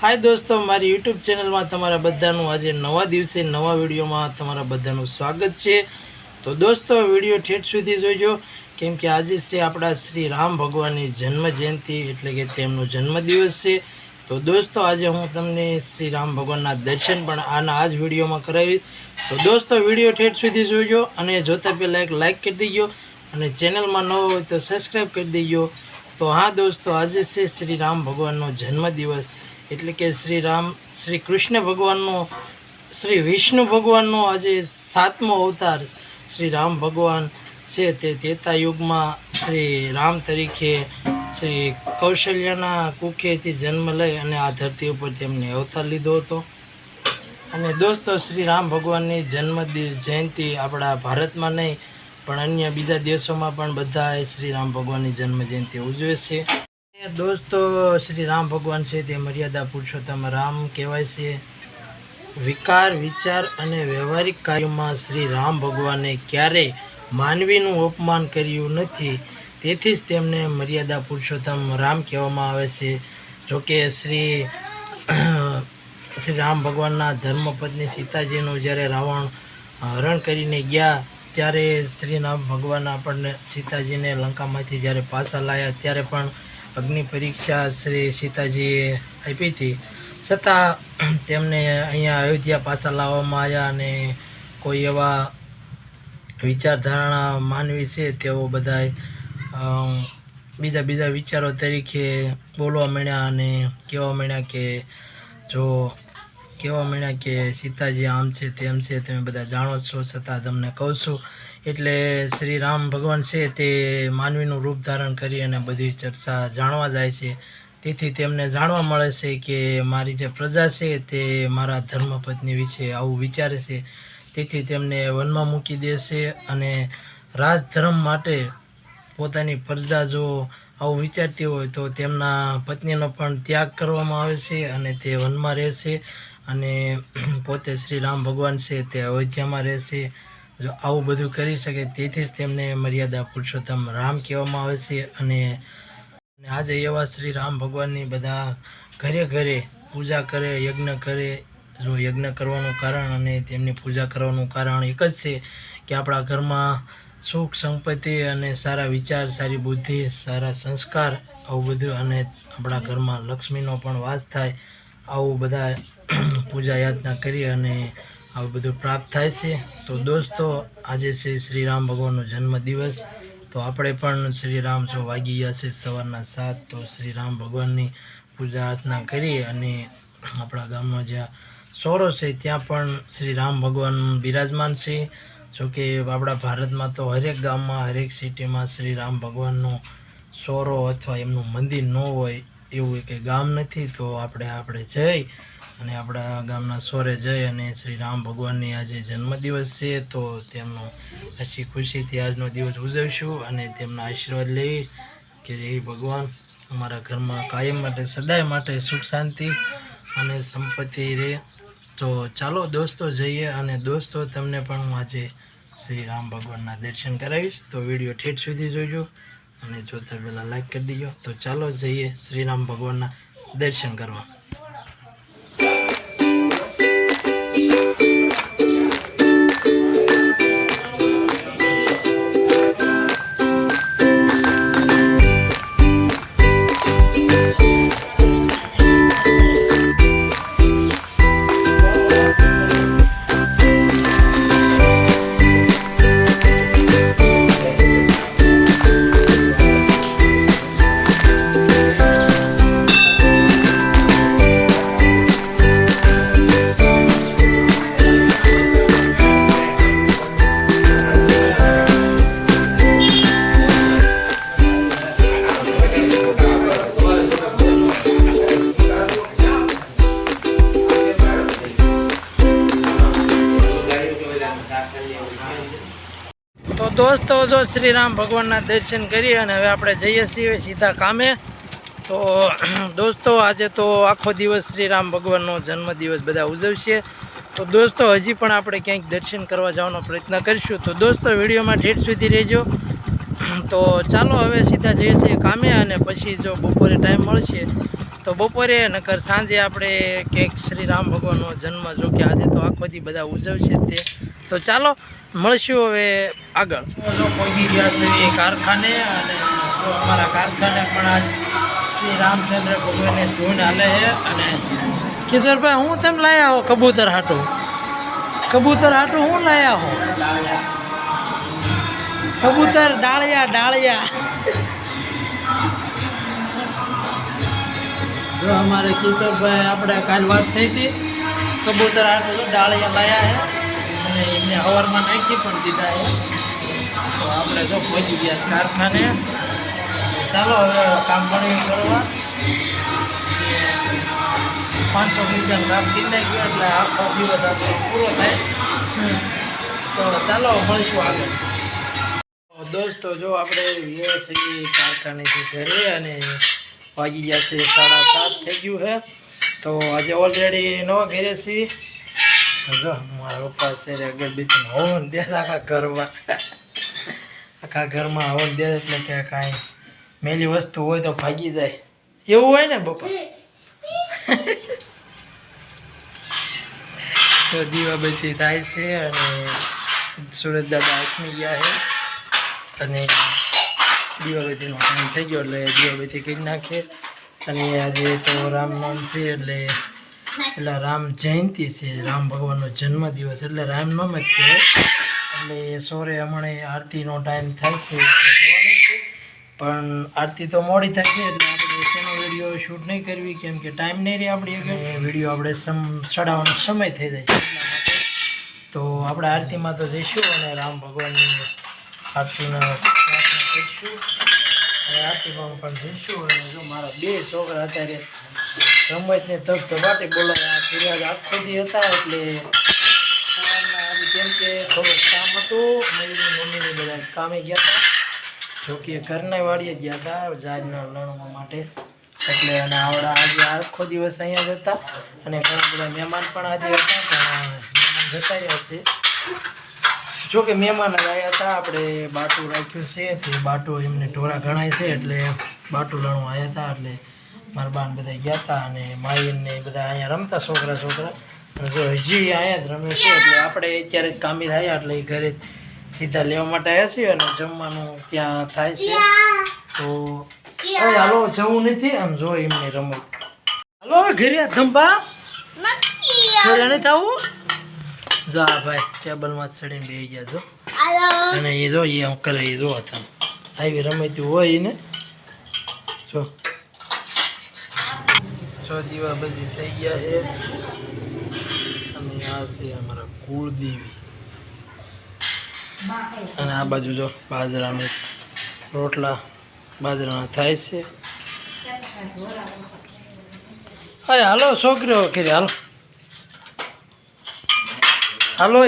હાય દોસ્તો, મારી યુટ્યુબ ચેનલમાં તમારા બધાનું આજે નવા દિવસે નવા વિડીયોમાં તમારા બધાનું સ્વાગત છે. તો દોસ્તો, વીડિયો ઠેઠ સુધી જોઈજો કેમ કે આજે છે આપણા શ્રી રામ ભગવાનની જન્મ જયંતિ એટલે કે તેમનો જન્મદિવસ છે. તો દોસ્તો, આજે હું તમને શ્રી રામ ભગવાનના દર્શન પણ આના આ જ વિડીયોમાં કરાવીશ. તો દોસ્તો, વીડિયો ઠેઠ સુધી જોઈજો અને જોતા પહેલાં એક લાઇક કરી દેજો અને ચેનલમાં ન હોય તો સબસ્ક્રાઈબ કરી દેજો. તો હા દોસ્તો, આજે છે શ્રી રામ ભગવાનનો જન્મદિવસ. એટલે કે શ્રી રામ, શ્રી કૃષ્ણ ભગવાનનો, શ્રી વિષ્ણુ ભગવાનનો આજે સાતમો અવતાર શ્રી રામ ભગવાન છે તે તેતા યુગમાં શ્રી રામ તરીકે શ્રી કૌશલ્યના કુખેથી જન્મ લઈ અને આ ધરતી ઉપર તેમને અવતાર લીધો હતો. અને દોસ્તો, શ્રી રામ ભગવાનની જન્મ જયંતિ આપણા ભારતમાં નહીં, પણ અન્ય બીજા દેશોમાં પણ બધાએ શ્રી રામ ભગવાનની જન્મ જયંતિ ઉજવે છે. દોસ્તો, શ્રી રામ ભગવાન છે, તે મર્યાદા પુરુષોત્તમ રામ કહેવાય છે. વિકાર, વિચાર અને વ્યવહારિક કાર્યોમાં શ્રી રામ ભગવાને ક્યારેય માનવીનું અપમાન કર્યું નથી, તેથી જ તેમને મર્યાદા પુરુષોત્તમ રામ કહેવામાં આવે છે. જોકે શ્રી શ્રી રામ ભગવાનના ધર્મપત્ની સીતાજીનું જ્યારે રાવણ હરણ કરીને ગયા, ત્યારે શ્રી રામ ભગવાન આપણને સીતાજીને લંકામાંથી જ્યારે પાછા લાયા, ત્યારે પણ અગ્નિ પરીક્ષા શ્રી સીતાજીએ આપી હતી. છતાં તેમને અહીંયા અયોધ્યા પાછા લાવવામાં આવ્યા અને કોઈ એવા વિચારધારણા માનવી છે તેઓ બધા બીજા બીજા વિચારો તરીકે બોલવા માંડ્યા અને કહેવા માંડ્યા કે જો, કહેવા માંડ્યા કે સીતાજી આમ છે તેમ છે, તમે બધા જાણો છો, છતાં તમને કહું છું એટલે શ્રી રામ ભગવાન છે તે માનવીનું રૂપ ધારણ કરી અને બધી ચર્ચા જાણવા જાય છે. તેથી તેમને જાણવા મળે છે કે મારી જે પ્રજા છે તે મારા ધર્મપત્ની વિશે આવું વિચારે છે. તેથી તેમને વનમાં મૂકી દેશે અને રાજધર્મ માટે પોતાની પ્રજા જો આવું વિચારતી હોય તો તેમના પત્નીનો પણ ત્યાગ કરવામાં આવે છે અને તે વનમાં રહેશે અને પોતે શ્રી રામ ભગવાન છે તે અયોધ્યામાં રહેશે જો આવું બધું કરી શકે તેથી જ તેમને મર્યાદા પુરુષોત્તમ રામ કહેવામાં આવે છે અને આજે એવા શ્રી રામ ભગવાનની બધા ઘરે ઘરે પૂજા કરે, યજ્ઞ કરે, જો યજ્ઞ કરવાનું કારણ અને તેમની પૂજા કરવાનું કારણ એક જ છે કે આપણા ઘરમાં સુખ, સંપત્તિ અને સારા વિચાર, સારી બુદ્ધિ, સારા સંસ્કાર આવું બધું અને આપણા ઘરમાં લક્ષ્મીનો પણ વાસ થાય, આવું બધા પૂજા યાતના કરી અને આવું બધું પ્રાપ્ત થાય છે. તો દોસ્તો, આજે છે શ્રી રામ ભગવાનનો જન્મદિવસ. તો આપણે પણ શ્રી રામ જો વાગી ગયા છે સવારના સાત, તો શ્રી રામ ભગવાનની પૂજા અર્ચના કરી અને આપણા ગામમાં જ્યાં સોરો છે, ત્યાં પણ શ્રી રામ ભગવાન બિરાજમાન છે. જોકે આપણા ભારતમાં તો હરેક ગામમાં, હરેક સિટીમાં શ્રી રામ ભગવાનનો સોરો અથવા એમનું મંદિર ન હોય એવું કંઈ ગામ નથી. તો આપણે આપણે જઈ અને આપણા ગામના સ્વરે જઈ અને શ્રી રામ ભગવાનની આજે જન્મદિવસ છે, તો તેમનો હસી ખુશીથી આજનો દિવસ ઉજવીશું અને તેમના આશીર્વાદ લઈ કે એ ભગવાન, અમારા ઘરમાં કાયમ માટે, સદાય માટે સુખ શાંતિ અને સંપત્તિ રહે. તો ચાલો દોસ્તો જઈએ અને દોસ્તો, તમને પણ હું આજે શ્રી રામ ભગવાનના દર્શન કરાવીશ. તો વીડિયો ઠેઠ સુધી જોજો અને જોતા પહેલાં લાઈક કરી દીજો. તો ચાલો જઈએ શ્રી રામ ભગવાનના દર્શન કરવા. દોસ્તો જો, શ્રીરામ ભગવાનના દર્શન કરી અને હવે આપણે જઈએ છીએ સીધા કામે. તો, દોસ્તો, આજે તો આખો દિવસ શ્રી રામ ભગવાનનો જન્મદિવસ બધા ઉજવશે. તો દોસ્તો, હજી પણ આપણે ક્યાંક દર્શન કરવા જવાનો પ્રયત્ન કરીશું. તો દોસ્તો, વિડીયોમાં ઠેઠ સુધી રહેજો. તો ચાલો, હવે સીધા જઈએ છીએ કામે અને પછી જો બપોરે ટાઈમ મળશે, તો બપોરે નકર સાંજે આપણે ક્યાંક શ્રી રામ ભગવાનનો જન્મ જો કે આજે તો આખો દી બધા ઉજવશે તે. તો ચાલો મળશું હવે આગળ. પહોંચી ગયા છે એ કારખાને અને અમારા કારખાને પણ આજ શ્રી રામચંદ્ર ભગવાનને ધૂન હાલે છે અને કિશોરભાઈ હું તેમ લાયા હો કબૂતર હાટું? કબૂતર હાટું હું લાયા હો? કબૂતર ડાળિયા ડાળિયા. જો અમારે કિશોરભાઈ આપણે કાલ વાત થઈ હતી. કબૂતર હાટું ડાળિયા લાયા છે. અને એમને હવારમાં નાખી પણ દીધા એ. તો આપણે જો પહોંચી ગયા કારખાને. ચાલો હવે કામ પણ કરવા. પાંચસો મીટર કામ દીધા ગયો એટલે આખો દિવસ આપણો પૂરો થાય. તો ચાલો મળીશું આગળ. દોસ્તો, જો આપણે વીએસસી કારખાનેથી ઘરે અને વાગી ગયા છે સાડા સાત થઈ ગયું છે. તો આજે ઓલરેડી નવા ઘરે છીએ. જો, મારા છે અગરબત્તી હોવન દે આખા ઘરમાં. આખા ઘરમાં હોવન દે એટલે કે કાંઈ મેલી વસ્તુ હોય તો ભાગી જાય. એવું હોય ને બપા તો દીવાબત્તી થાય છે અને સુરત દાદા આથમી ગયા છે. અને દીવાબત્તીનો ટાઈમ થઈ ગયો, એટલે દીવાબત્તી કરી નાખીએ. અને આજે તો રામ નામ છે, એટલે એટલે રામ જયંતિ છે, રામ ભગવાનનો જન્મદિવસ એટલે રામ નામ જ છે. એટલે સોરે હમણાં આરતીનો ટાઈમ થાય છે પણ આરતી તો મોડી થાય છે, એટલે આપણે તેનો વીડિયો શૂટ નહીં કરવી, કેમ કે ટાઈમ નહીં રહે આપણી વીડિયો આપણે સમ, ચડાવવાનો સમય થઈ જાય છે તો આપણે આરતીમાં તો જઈશું અને રામ ભગવાનની આરતીના પ્રાર્થના કરીશું. અને આરતીમાં પણ જઈશું. અને જો મારા બે છોકરા અત્યારે રમતને તક ધબાટી બોલાય. આ સૂર્યાજ આખો દી હતા એટલે કેમ કે થોડુંક કામ હતું. મયુરની મમ્મીને બધા કામે ગયા હતા. જો કે ઘરના વાડીએ ગયા હતા ઝાડના લણવા માટે. એટલે અને આવડા આજે આખો દિવસ અહીંયા જ હતા. અને ઘણા બધા મહેમાન પણ આજે હતા. પણ મહેમાન જતા છે. જો કે મહેમાન આવ્યા હતા. આપણે બાટું રાખ્યું છે. તે બાટું એમને ઢોરા ગણાય છે. એટલે બાટું લણવા આવ્યા હતા. એટલે મારા બાન બધા ગયા હતા અને માયનને બધા અહીંયા રમતા છોકરા છોકરા. જો હજી અહીંયા જ રમે છે, એટલે આપણે અત્યારે કામી થયા એટલે એ ઘરે સીધા લેવા માટે આવ્યા છીએ અને જમવાનું ત્યાં થાય છે. તો હાલો, જવું નથી આમ જો એમની રમત હાલો, હવે ઘરે ધંબા. ઘરે નથી આવું? જો આ ભાઈ, ટેબલમાં ચડીને બેસી ગયા જો. અને એ જો, એ અંકલ એ જો હતા. આવી રમતી હોય એને. જો. છ દીવા બધી થઈ ગયા છે. અને આ છે અમારા કુળદેવી. અને આ બાજુ જો બાજરાનું રોટલા બાજરાના થાય છે. હા હાલો છોકરીઓ કરી, હાલો. હાલો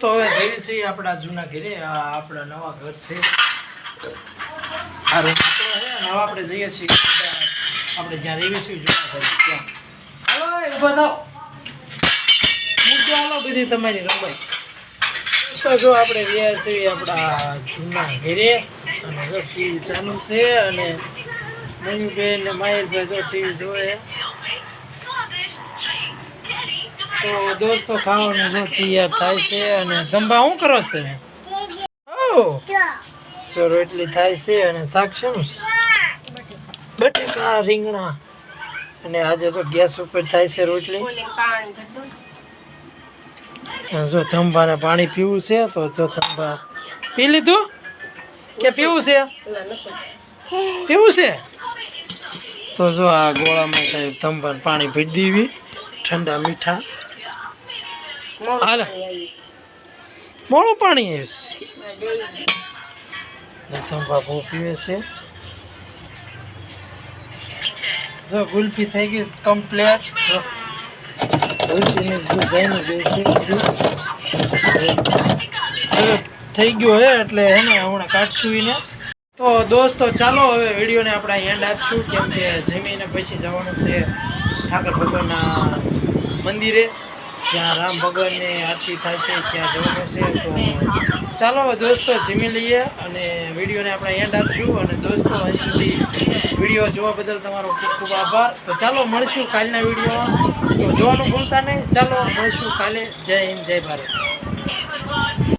તો હવે જેવી છે આપણા જૂના ઘરે, આ આપણા નવા ઘર છે. આ રૂમ આપણે જઈએ છીએ. આપણે જ્યાં રહીએ છીએ જૂના ઘરે ત્યાં. હલો ઊભા થાવ. મૂકજો હાલો બધી તમારી રમાઈ તો જો આપણે રહ્યા છીએ આપણા જૂના ઘેરે અને જો ટીવી ચાલુ છે અને મયુબેન ને માહિરભાઈ જો ટીવી જોવે. તો દોસ્તો ખાવાનું જો તૈયાર થાય છે અને સંભા શું કરો તમે? ઓ જો રોટલી થાય છે અને શાક છે? બટેકા રીંગણા અને આજે તો ગેસ ઉપર થાય છે રોટલી. જો થંભાને પાણી પીવું છે તો જો થંભા પી લીધું? કે પીવું છે? પીવું છે? તો જો આ ગોળામાં સાહેબ થંભાને પાણી ભરી દેવી ઠંડા મીઠા. હાલ. મોડું પાણી આવીશ થંભા બહુ પીવે છે. જો ગુલ્ફી થઈ ગઈ કમ્પ્લેટ ગુલ્ફીની ડિઝાઇન થઈ ગયો હે, એટલે એને હમણાં કાઢશું એને. તો દોસ્તો, ચાલો હવે વિડીયોને આપણે એન્ડ આપશું, કેમ કે જમીને પછી જવાનું છે ઠાકર ભગવાનના મંદિરે. જ્યાં રામ ભગવાનની આરતી થાય છે, ત્યાં જવાનું છે. તો ચાલો દોસ્તો, જીમી લઈએ અને વિડીયોને આપણે એન્ડ આપશું. અને દોસ્તો, અહીં સુધી વીડિયો જોવા બદલ તમારો ખૂબ ખૂબ આભાર. તો ચાલો, મળીશું કાલના વિડીયોમાં. તો જોવાનું ભૂલતા નહીં. ચાલો, મળીશું કાલે. જય હિન્દ, જય ભારત.